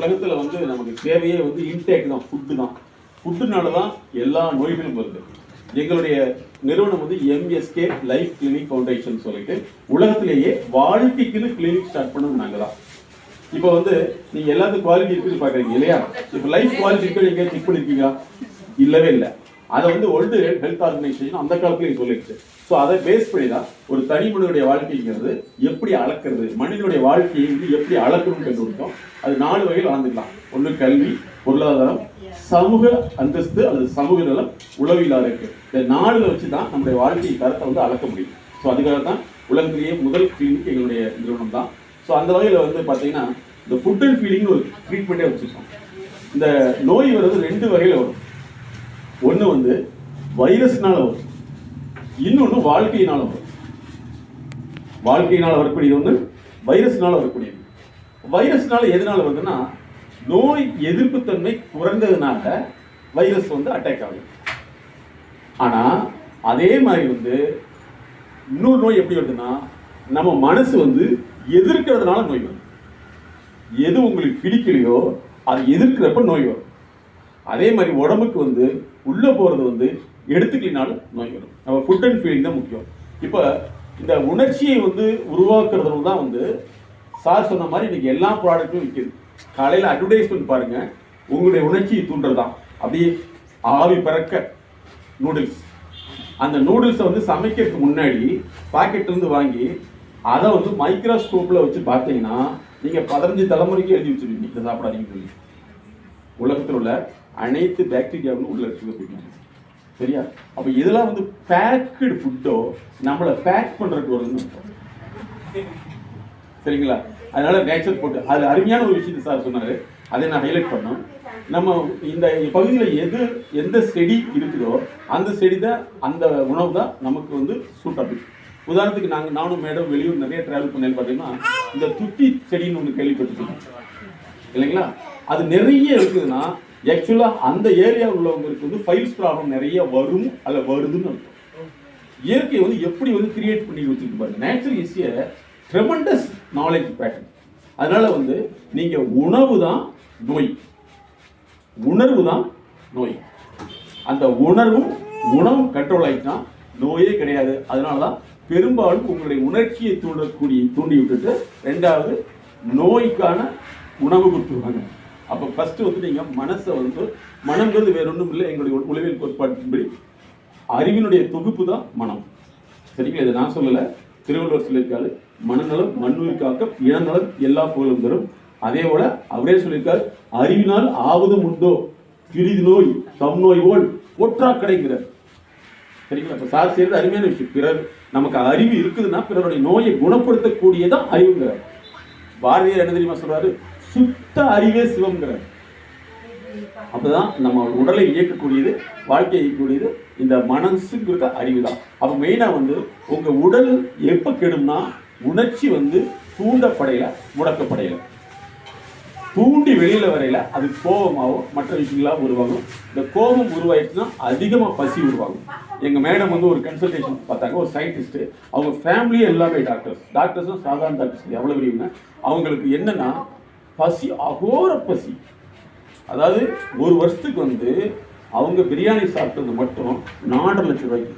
உலகத்தில் வந்து நமக்கு தேவையே வந்து இன்டேக் தான் ஃபுட்டு தான். ஃபுட்டுனால தான் எல்லா நோய்களும் வருது. எங்களுடைய நிறுவனம் வந்து எம்எஸ்கே லைஃப் கிளினிக் ஃபவுண்டேஷன் சொல்லிட்டு உலகத்திலேயே வாழ்க்கைக்குன்னு கிளினிக் ஸ்டார்ட் பண்ணது நாங்கள் தான் இப்போ வந்து நீங்கள் எல்லாத்துக்கும் குவாலிட்டி இருக்குன்னு பார்க்குறீங்க இல்லையா? இப்போ லைஃப் குவாலிட்டி இருக்கு நீங்க செக் பண்ணிருக்கீங்களா இல்லவே இல்லை. அதை வந்து வேர்ல்டு ஹெல்த் ஆர்கனைசேஷன் அந்த காலத்துலயும் சொல்லிடுச்சு. ஸோ அதை பேஸ் பண்ணி தான் ஒரு தனி மனிதனுடைய வாழ்க்கைங்கிறது எப்படி அளக்கிறது மனிதனுடைய வாழ்க்கையை வந்து எப்படி அளக்கணும்னு கண்டுபிடிச்சோம். அது நாலு வகையில் அளந்துக்கலாம். ஒன்று கல்வி பொருளாதாரம் சமூக அந்தஸ்து அல்லது சமூக நலம் உளவியல் ஆரோக்கியம் இந்த நாலுல வச்சு தான் நம்முடைய வாழ்க்கை தரத்தை வந்து அளக்க முடியும். ஸோ அதுக்காக தான் உலகத்திலேயே முதல் கிளினிக் எங்களுடைய நிறுவனம் தான் ஸோ அந்த வகையில் வந்து பார்த்தீங்கன்னா இந்த ஃபுட் அண்ட் ஃபீலிங்னு ஒரு ட்ரீட்மெண்ட்டே வச்சுருக்கோம். இந்த நோய் வர்றது ரெண்டு வகையில் வரும். ஒன்று வந்து வைரஸ்னால வரும். இன்னொன்று வாழ்க்கையினால் வரும். வாழ்க்கையினால் வரக்கூடியது ஒன்று வைரஸ்னால் வரக்கூடியது. வைரஸ்னால் எதனால் வருதுன்னா நோய் எதிர்ப்புத்தன்மை குறைந்ததுனால வைரஸ் வந்து அட்டாக் ஆகுது. ஆனால் அதே மாதிரி வந்து இன்னொரு நோய் எப்படி வருதுன்னா நம்ம மனசு வந்து எதிர்க்கிறதுனால நோய் வரும். எது உங்களுக்கு பிடிக்கலையோ அது எதிர்க்கிறப்ப நோய் வரும். அதே மாதிரி உடம்புக்கு வந்து உள்ளே போகிறது வந்து எடுத்துக்கலினாலும் நோய் வரும். நம்ம ஃபுட் அண்ட் ஃபீலிங் தான் முக்கியம். இப்போ இந்த உணர்ச்சியை வந்து உருவாக்குறதுல தான் வந்து சார் சொன்ன மாதிரி இன்றைக்கி எல்லா ப்ராடக்ட்டும் விற்கிது காலையில் அட்வர்டைஸ்மெண்ட் பாருங்கள் உங்களுடைய உணர்ச்சியை தூண்டுறதுதான். அப்படியே ஆவி பறக்க நூடுல்ஸ் அந்த நூடுல்ஸை வந்து சமைக்கிறதுக்கு முன்னாடி பாக்கெட்லேருந்து வாங்கி அதை வந்து மைக்ரோஸ்கோப்பில் வச்சு பார்த்தீங்கன்னா நீங்கள் பதினஞ்சு தலைமுறைக்கு எழுதி வச்சிருவீங்க. இதை சாப்பிடாதீங்கன்னு சொல்லி. உலகத்தில் உள்ள அனைத்து பாக்டீரியாவும் உள்ள இருக்கிறது சரியா? அப்போ இதெல்லாம் வந்து பேக்கடு ஃபுட்டோ நம்மளை பேக் பண்ணுறதுக்கு வருதுன்னு சரிங்களா? அதனால நேச்சர் ஃபுட் அது அருமையான ஒரு விஷயத்தை சார் சொன்னாரு. அதை நான் ஹைலைட் பண்ணோம். நம்ம இந்த பகுதியில் எது எந்த செடி இருக்குதோ அந்த செடி தான் அந்த உணவு தான் நமக்கு வந்து சூட்டபிள் உதாரணத்துக்கு நாங்கள் நானும் மேடம் வெளியூர் நிறைய ட்ராவல் பண்ணேன்னு பார்த்தீங்கன்னா இந்த துட்டி செடின்னு ஒன்று கேள்விப்பட்டிருக்கோம். இல்லைங்களா? அது நிறைய இருக்குதுன்னா ஆக்சுவலாக அந்த ஏரியாவில் உள்ளவங்களுக்கு வந்து ஃபைல்ஸ் ப்ராப்ளம் நிறைய வரும் அல்ல வருதுன்னு அர்த்தம். இயற்கை வந்து எப்படி வந்து கிரியேட் பண்ணி வச்சிருக்கு பாருங்க. Natural is a tremendous knowledge pattern அதனால வந்து நீங்க உணவு தான் நோய். உணர்வு தான் நோய். அந்த உணர்வும் உணவும் கண்ட்ரோல் ஆகிட்டுனா நோயே கிடையாது. அதனால தான் பெரும்பாலும் உங்களுடைய உணர்ச்சியை தூண்டக்கூடிய தூண்டி விட்டுட்டு ரெண்டாவது நோய்க்கான உணவு கொடுத்துருவாங்க. அப்போ ஃபஸ்ட்டு வந்து நீங்கள் மனசை வந்து மனங்கிறது வேற ஒன்றும் இல்லை. எங்களுடைய உளவியல் கோட்பாட்டின்படி அறிவினுடைய தொகுப்பு தான் மனம். சரிங்களா? இதை நான் சொல்லலை. திருவள்ளுவர் சொல்லியிருக்காரு மனநலம் மண்ணுயிர் காக்க இனநலம் எல்லா புகழும் தரும். அதே போல அவரே சொல்லியிருக்காரு அறிவினால் ஆவதும் உண்டோ? பிரிது நோய் தம் நோய் போல் ஒற்றா கிடைக்கிறார் சரிங்களா? இப்போ சார் செய்யறது அருமையான விஷயம். பிறர் நமக்கு அறிவு இருக்குதுன்னா பிறருடைய நோயை குணப்படுத்தக்கூடியதான் அறிவுங்கிறார். பாரதியார் என்ன தெரியுமா சொல்றாரு? சுத்த அறிவே சிவம்ங்கிறார். அப்பதான் நம்ம உடலை இயக்கக்கூடியது வாழ்க்கையை இயக்கக்கூடியது இந்த மனசுங்கிற அறிவு தான் அப்போ மெயினாக வந்து உங்கள் உடல் எப்போ கெடும்னா உணர்ச்சி வந்து தூண்டப்படையில முடக்கப்படையில. தூண்டி வெளியில் வரையில அது கோபமாகவும் மற்ற விஷயங்களாக உருவாகும். இந்த கோபம் உருவாயிடுச்சுன்னா அதிகமாக பசி உருவாகும். எங்கள் மேடம் வந்து ஒரு கன்சல்டேஷன் பார்த்தாங்க ஒரு சயின்டிஸ்ட்டு அவங்க ஃபேமிலியே எல்லாமே டாக்டர்ஸ் டாக்டர்ஸும் சாதாரண டாக்டர்ஸ் எவ்வளோ பெரியவங்க அவங்களுக்கு என்னென்னா பசி அகோர பசி. அதாவது ஒரு வருஷத்துக்கு வந்து அவங்க பிரியாணி சாப்பிட்டது மட்டும் நாலரை லட்சம் ரூபாய்க்கு.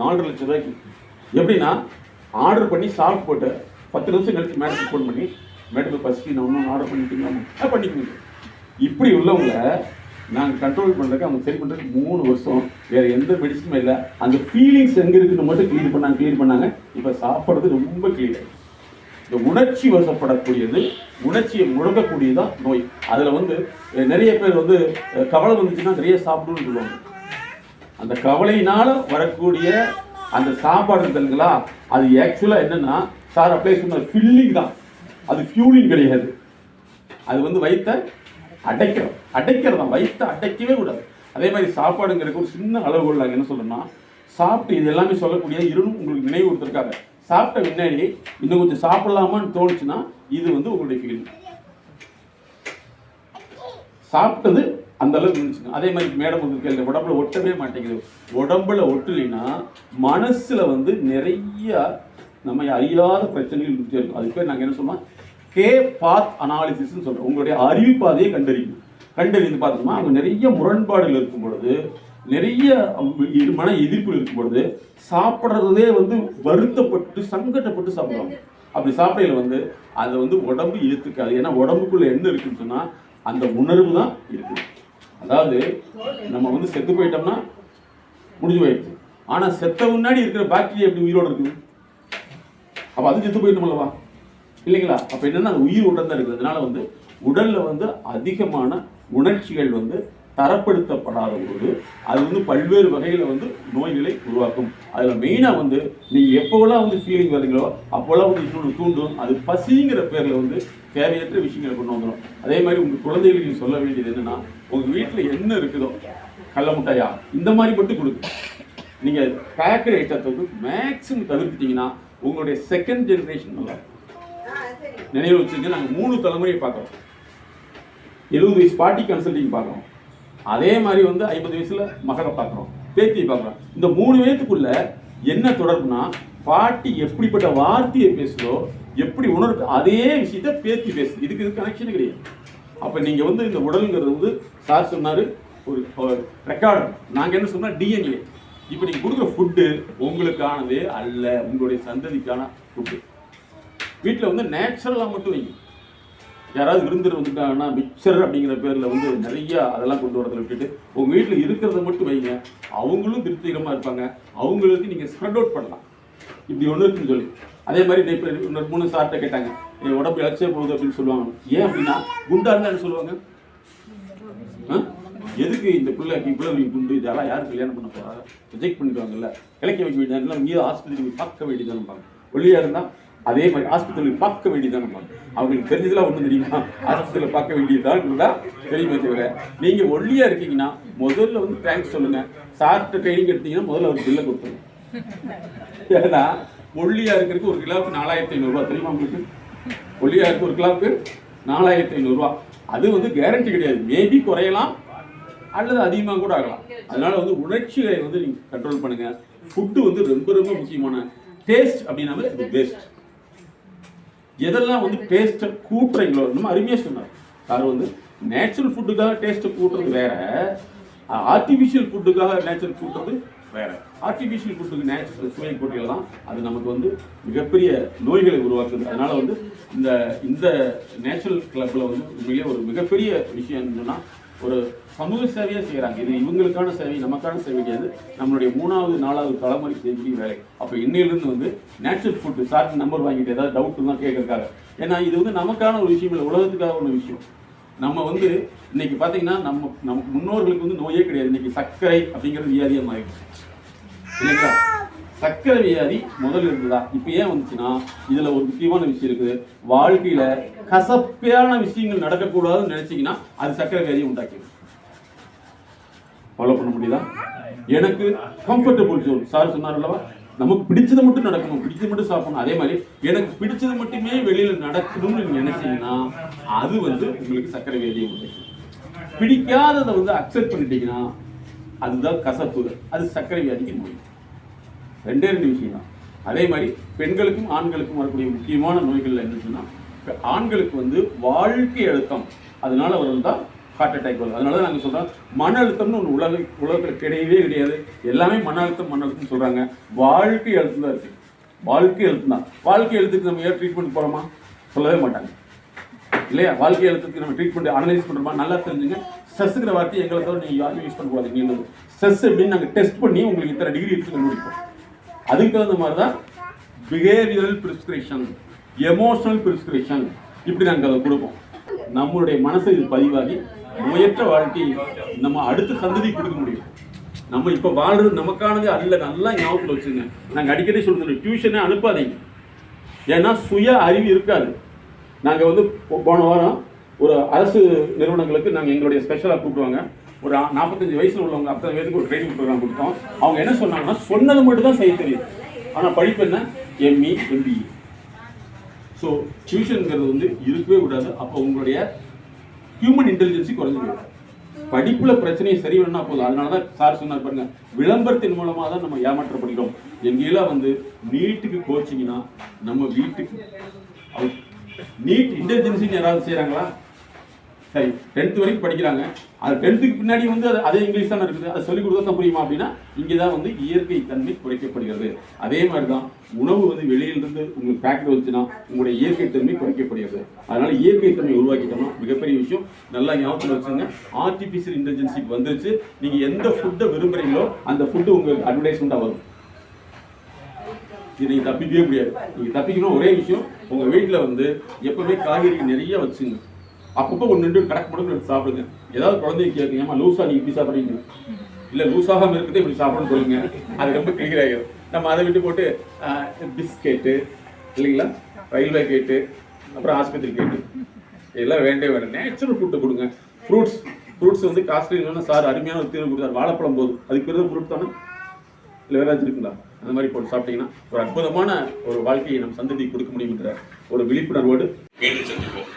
நாலரை லட்சம் ரூபாய்க்கு. எப்படின்னா ஆர்டர் பண்ணி சாப்பிட்டு போட்டு பத்து நிமிஷம் கழிச்சு மேடத்துக்கு ஃபோன் பண்ணி மேடத்துக்கு பசிக்கு நான் ஒன்றும் ஆர்டர் பண்ணிட்டீங்களா? பண்ணிக்கோங்க இப்படி உள்ளவங்கள நாங்கள் கண்ட்ரோல் பண்ணுறதுக்கு அவங்க சரி பண்ணுறதுக்கு மூணு வருஷம். வேறு எந்த மெடிசனும் இல்லை. அந்த ஃபீலிங்ஸ் எங்கே இருக்குன்னு மட்டும் க்ளீன் பண்ணாங்க க்ளீன் பண்ணாங்க. இப்போ சாப்பிட்றது ரொம்ப க்ளீன் ஆகிடுச்சு இந்த உணர்ச்சி வசப்படக்கூடியது உணர்ச்சியை முழங்கக்கூடியதான் நோய். அதில் வந்து நிறைய பேர் வந்து கவலை வந்துச்சுன்னா நிறைய சாப்பிடணும்னு சொல்லுவாங்க. அந்த கவலையினால் வரக்கூடிய அந்த சாப்பாடு இருக்குங்களா அது ஆக்சுவலாக என்னென்னா சார் அப்படியே சொன்ன ஃபில்லிங் தான். அது ஃபியூலிங் கிடையாது. அது வந்து வயிற்ற அடைக்கிறோம். அடைக்கிறது தான் வயிற்ற அடைக்கவே கூடாது. அதே மாதிரி சாப்பாடுங்கிறதுக்கு ஒரு சின்ன அளவுகோல் நாங்கள் என்ன சொல்லணும்னா சாப்பிட்டு இது எல்லாமே சொல்லக்கூடிய இருணும் உங்களுக்கு நினைவு கொடுத்துருக்காங்க சாப்பிட்ட பின்னாடி இன்னும் கொஞ்சம் சாப்பிடலாமான்னு தோணுச்சுன்னா இது வந்து உங்களுடைய ஃபீல் சாப்பிட்டது அந்த அளவுக்கு இருந்துச்சுங்க அதே மாதிரி மேடம் வந்து கேள்வி உடம்புல ஒட்டவே மாட்டேங்குது. உடம்புல ஒட்டலைன்னா மனசில் வந்து நிறைய நம்ம அறியாத பிரச்சனைகள் இருந்துட்டே இருக்கும். அதுக்கு பேர் நாங்கள் என்ன சொன்னோம் கே பாத் அனாலிசிஸ்ன்னு சொல்கிறோம் உங்களுடைய அறிவு பாதையை கண்டறியும் கண்டறிந்து பார்த்தோம்னா அவங்க நிறைய முரண்பாடுகள் இருக்கும் பொழுது நிறைய இது மன எதிர்ப்பு இருக்கும் பொழுது சாப்பிட்றதே வந்து வருத்தப்பட்டு சங்கட்டப்பட்டு சாப்பிடுவாங்க. அப்படி சாப்பிடையில வந்து அதை வந்து உடம்பு ஏற்றுக்காது ஏன்னா உடம்புக்குள்ள என்ன இருக்குன்னு சொன்னா அந்த உணர்வு தான் இருக்குது. அதாவது நம்ம வந்து செத்து போயிட்டோம்னா முடிஞ்சு போயிடுச்சு. ஆனா செத்த முன்னாடி இருக்கிற பாக்டீரியா எப்படி உயிரோடு இருக்குது? அப்போ அது செத்து போயிட்டோம் அல்லவா இல்லைங்களா? அப்போ என்னன்னா அது உயிர் உடன் தான் இருக்குது. அதனால வந்து உடல்ல வந்து அதிகமான உணர்ச்சிகள் வந்து தரப்படுத்தப்படாத போது அது வந்து பல்வேறு வகையில் வந்து நோய்களை உருவாக்கும். அதில் மெயினாக வந்து நீங்கள் எப்போவெல்லாம் வந்து ஃபீலிங் வரீங்களோ அப்போல்லாம் வந்து இன்னொன்று தூண்டும். அது பசிங்கிற பேரில் வந்து தேவையற்ற விஷயங்களை கொண்டு வந்துடும் அதே மாதிரி உங்கள் குழந்தைகளுக்கு சொல்ல வேண்டியது என்னென்னா உங்கள் வீட்டில் என்ன இருக்குதோ கடல முட்டாயா இந்த மாதிரி மட்டும் கொடுங்க. நீங்கள் பேக்கர் ஐட்டத்தை வந்து மேக்ஸிமம் தவிர்த்துட்டீங்கன்னா உங்களுடைய செகண்ட் ஜென்ரேஷன் நல்லா நினைவு வச்சுங்க நாங்கள் மூணு தலைமுறையை பார்க்குறோம். எழுபது வயசு பாட்டி கன்சல்டிங் பார்க்குறோம். அதே மாதிரி வந்து ஐம்பது வயசுல மகளை பார்க்குறோம் பேத்தியை பார்க்குறோம். இந்த மூணு வயதுக்குள்ள என்ன தொடர்புனா பாட்டி எப்படிப்பட்ட வார்த்தையை பேசுதோ எப்படி உணர்வு அதே விஷயத்த பேத்தி பேசுது. இதுக்கு இது கனெக்ஷன் கிடையாது. அப்போ நீங்கள் வந்து இந்த உடலுங்கிறது வந்து சார் சொன்னார் ஒரு ரெக்கார்டர் நாங்கள் என்ன சொன்னால் டிஎன்ஏ இப்போ நீங்கள் கொடுக்குற ஃபுட்டு உங்களுக்கானது அல்ல உங்களுடைய சந்ததிக்கான ஃபுட்டு வீட்டில் வந்து நேச்சுரலாக மட்டும் வைங்க. யாராவது விருந்தர் வந்துட்டாங்கன்னா மிக்சர் அப்படிங்கிற பேரில் வந்து நிறையா அதெல்லாம் கொண்டு வரதை விட்டுட்டு உங்கள் வீட்டில் இருக்கிறத மட்டும் வைங்க. அவங்களும் திருப்திகரமாக இருப்பாங்க. அவங்களுக்கு நீங்கள் ஸ்ப்ரெட் அவுட் பண்ணலாம். இப்படி ஒன்று இருக்குன்னு சொல்லி. அதே மாதிரி இப்போ இன்னொரு மூணு சார்ட்ட கேட்டாங்க. என் உடம்பு இலட்சியம் போகுது அப்படின்னு சொல்லுவாங்க. ஏன் அப்படின்னா குண்டா இருந்தா சொல்லுவாங்க? எதுக்கு இந்த பிள்ளை இவ்வளவு குண்டு? இதெல்லாம் யார் கல்யாணம் பண்ண போறா? ரிஜெக்ட் பண்ணிடுவாங்கல்ல. கிழக்க வைக்க வேண்டியதான் இங்கே ஆஸ்பத்திரிக்கு பார்க்க வேண்டியதானே ஒல்லியாக இருந்தால் அதே மாதிரி ஆஸ்பத்திரியில் பார்க்க வேண்டியதானே அவங்களுக்கு தெரிஞ்சதெல்லாம் ஒன்றும் தெரியுமா? ஆஸ்பத்திரியில் பார்க்க வேண்டியதுதான் தெரியுமே தவிர நீங்கள் ஒல்லியாக இருக்கீங்கன்னா முதல்ல வந்து தேங்க்ஸ் சொல்லுங்கள் சார்கிட்ட ட்ரைனிங் எடுத்தீங்கன்னா முதல்ல ஒரு பில்லை கொடுத்துருங்க. ஏன்னா ஒல்லியாக இருக்கிறதுக்கு ஒரு கிலோவுக்கு நாலாயிரத்தி ஐநூறுரூவா தெரியுமா உங்களுக்கு? ஒல்லியாக இருக்க ஒரு கிலோவுக்கு நாலாயிரத்தி ஐநூறுரூவா அது வந்து கேரண்டி கிடையாது. மேபி குறையலாம் அல்லது அதிகமாக கூட ஆகலாம். அதனால் வந்து உணர்ச்சிகளை வந்து நீங்கள் கண்ட்ரோல் பண்ணுங்கள் ஃபுட்டு வந்து ரொம்ப ரொம்ப முக்கியமான டேஸ்ட் அப்படின்னாவே இது பெஸ்ட் எதெல்லாம் வந்து டேஸ்ட்டை கூட்டுறீங்களோ நம்ம அருமையாக சொன்னார். சார் வந்து நேச்சுரல் ஃபுட்டுக்காக டேஸ்ட்டை கூட்டுறது வேற ஆர்டிஃபிஷியல் ஃபுட்டுக்காக நேச்சுரல் கூட்டுறது வேற. ஆர்டிஃபிஷியல் ஃபுட்டுக்கு நேச்சுரல் சுவை கூட்டியெல்லாம் அது நமக்கு வந்து மிகப்பெரிய நோய்களை உருவாக்குது. அதனால வந்து இந்த இந்த நேச்சுரல் கிளப்பில் வந்து உண்மையிலே ஒரு மிகப்பெரிய விஷயம் என்னன்னா ஒரு சமூக சேவையாக செய்கிறாங்க இது இவங்களுக்கான சேவை நமக்கான சேவை கிடையாது. நம்மளுடைய மூணாவது நாலாவது தலைமுறை செஞ்சு வேலை. அப்போ இன்னையிலிருந்து வந்து நேச்சுரல் ஃபுட்டு சார்ட் நம்பர் வாங்கிட்டு ஏதாவது டவுட் தான் கேட்கறக்காக ஏன்னா இது வந்து நமக்கான ஒரு விஷயம் இல்லை உலகத்துக்காக ஒரு விஷயம். நம்ம வந்து இன்னைக்கு பார்த்தீங்கன்னா நம்ம நம்ம முன்னோர்களுக்கு வந்து நோயே கிடையாது. இன்னைக்கு சர்க்கரை அப்படிங்கிறது வியாதியாக மாறிடுச்சு. இல்லைங்களா? சர்க்கரை வியாதி முதல்ல இருந்ததா இப்போ ஏன் வந்துச்சுன்னா இதில் ஒரு முக்கியமான விஷயம் இருக்குது. வாழ்க்கையில் கசப்பையான விஷயங்கள் நடக்கக்கூடாதுன்னு நினச்சிங்கன்னா அது சர்க்கரை வியாதியை உண்டாக்கிடும். ஃபாலோ பண்ண முடியுதா? எனக்கு கம்ஃபர்டபுள் ஜோன் சார் சொன்னார் அல்லவா? நமக்கு பிடிச்சதை மட்டும் நடக்கணும். பிடிச்சது மட்டும் சாப்பிடணும். அதே மாதிரி எனக்கு பிடிச்சது மட்டுமே வெளியில நடக்கணும்னு நீங்க நினைச்சீங்கன்னா அது வந்து உங்களுக்கு சர்க்கரை வியாதியை உண்டாக்கும் பிடிக்காததை வந்து அக்செப்ட் பண்ணிட்டீங்கன்னா அதுதான் கசப்பு. அது சர்க்கரை வியாதிக்கு நோய். ரெண்டே ரெண்டு விஷயம் தான் அதே மாதிரி பெண்களுக்கும் ஆண்களுக்கும் வரக்கூடிய முக்கியமான நோய்கள் என்ன ஆண்களுக்கு வந்து வாழ்க்கை அழுத்தம். அதனால அவர்கள் தான் ஹார்ட் அட்டாக் வரும் அதனால தான் நாங்கள் சொல்கிறோம் மன அழுத்தம்னு ஒன்று உலக உலகத்தில் கிடையவே கிடையாது. எல்லாமே மன அழுத்தம் மன அழுத்தம்னு சொல்கிறாங்க வாழ்க்கை அழுத்தம் தான் இருக்குது வாழ்க்கை அழுத்தம் தான். வாழ்க்கை எழுத்துக்கு நம்ம ஏன் ட்ரீட்மெண்ட் போகிறோமா சொல்லவே மாட்டாங்க. இல்லையா? வாழ்க்கை எழுத்துக்கு நம்ம ட்ரீட்மெண்ட் அனலைஸ் பண்ணுறோமா நல்லா தெரிஞ்சுங்க. ஸ்ட்ரெஸ்ஸுங்கிற வார்த்தையை எங்களை தவிர நீங்கள் யாரும் யூஸ் பண்ணக்கூடாது. நீங்கள் ஸ்ட்ரெஸ் அப்படின்னு நாங்கள் டெஸ்ட் பண்ணி உங்களுக்கு இத்தனை டிகிரி இருக்கு கண்டுபிடிப்போம். அதுக்கு தகுந்த மாதிரி தான் பிஹேவியரல் பிரிஸ்கிரிப்ஷன் எமோஷனல் பிரிஸ்கிரிப்ஷன் இப்படி நாங்கள் அதை கொடுப்போம். நம்மளுடைய மனசு இது பதிவாகி நோயற்ற வாழ்க்கை நம்ம அடுத்த சந்ததி கொடுக்க முடியும். நம்ம இப்போ வாழ்றது நமக்கானது அல்ல நல்லா ஞாபகத்தில் வச்சுங்க. நாங்கள் அடிக்கடி சொல்றோம் டியூஷனே அனுப்பாதீங்க. ஏன்னா சுய அறிவு இருக்காது. நாங்கள் வந்து போன வாரம் ஒரு அரசு நிறுவனங்களுக்கு நாங்கள் எங்களுடைய ஸ்பெஷலாக கூப்பிடுவாங்க. ஒரு நாற்பத்தஞ்சு வயசில் உள்ளவங்க அத்தனை பேருக்கு ஒரு ட்ரைனிங் ப்ரோக்ராம் கொடுத்தோம். அவங்க என்ன சொன்னாங்கன்னா சொன்னது மட்டும் தான் செய்ய தெரியும். ஆனால் படிப்பு என்ன? எம்இ எம்பிஇ ஸோ டியூஷனுங்கிறது வந்து இருக்கவே கூடாது. அப்போ உங்களுடைய ஹியூமன் இன்டெலிஜென்சி குறைஞ்சு போயிடும். படிப்புல பிரச்சனையை சரி பண்ணா போதும். அதனால தான் சார் சொன்னார் பாருங்க விளம்பரத்தின் மூலமாக தான் நம்ம ஏமாற்றப்படுகிறோம். எங்கெல்லாம் வந்து நீட்டுக்கு கோச்சிங்கன்னா நம்ம வீட்டுக்கு நீட் இன்டெலிஜென்சின்னு யாராவது செய்கிறாங்களா சரி டென்த்து வரைக்கும் படிக்கிறாங்க. அது டென்த்துக்கு பின்னாடி வந்து அது அதே இங்கிலீஷ் தானே இருக்குது. அதை சொல்லிக் கொடுத்தா தான் புரியுமா அப்படின்னா இங்கே தான் வந்து இயற்கை தன்மை குறைக்கப்படுகிறது. அதே மாதிரி தான் உணவு வந்து வெளியிலிருந்து உங்களுக்கு பேக்கெட் வந்துச்சுன்னா உங்களுடைய இயற்கை தன்மை குறைக்கப்படுகிறது. அதனால இயற்கை தன்மை உருவாக்கிட்டோம்னா மிகப்பெரிய விஷயம். நல்லா ஞாபகத்தில் வச்சுங்க ஆர்டிஃபிஷியல் இன்டெலிஜென்சிக்கு வந்துருச்சு. நீங்கள் எந்த ஃபுட்டை விரும்புறீங்களோ அந்த ஃபுட்டு உங்களுக்கு அட்வர்டைஸ்மெண்ட்டாக வரும். இது நீங்கள் தப்பிக்கவே முடியாது. நீங்கள் தப்பிக்கணும் ஒரே விஷயம் உங்கள் வீட்டில் வந்து எப்பவுமே காய்கறி நிறைய வச்சுங்க அப்பப்போ ஒன்று ரெண்டு கடக்கு முடக்கு சாப்பிடுங்க. ஏதாவது குழந்தைங்க கேட்குங்க ஏமா லூஸாக நீங்கள் இப்படி சாப்பிட்றீங்க. இல்லை லூசாகவும் இருக்குது இப்படி சாப்பிடணும்னு சொல்லுங்க. அது ரொம்ப கிளியர் ஆகிடும் நம்ம அதை விட்டு போட்டு பிஸ்கெட்டு இல்லைங்களா? ரயில்வே கேட்டு அப்புறம் ஆஸ்பத்திரி கேட்டு. இதெல்லாம் வேண்டே வேண்டாம். நேச்சுரல் ஃபுட்டு கொடுங்க. ஃப்ரூட்ஸ் ஃப்ரூட்ஸ் வந்து காஸ்ட்லி இல்லைன்னா சார் அருமையான ஒரு தீர்வு கொடுத்தார். வாழைப்பழம் போதும். அதுக்கு பிறகு ஃப்ரூட் தானே? இல்லை வேறு இருக்குங்களா? அந்த மாதிரி போட்டு சாப்பிட்டீங்கன்னா ஒரு அற்புதமான ஒரு வாழ்க்கையை நம் சந்ததிக்கு கொடுக்க முடியுன்ற ஒரு விழிப்புணர்வோடு மீண்டும் சந்திப்போம்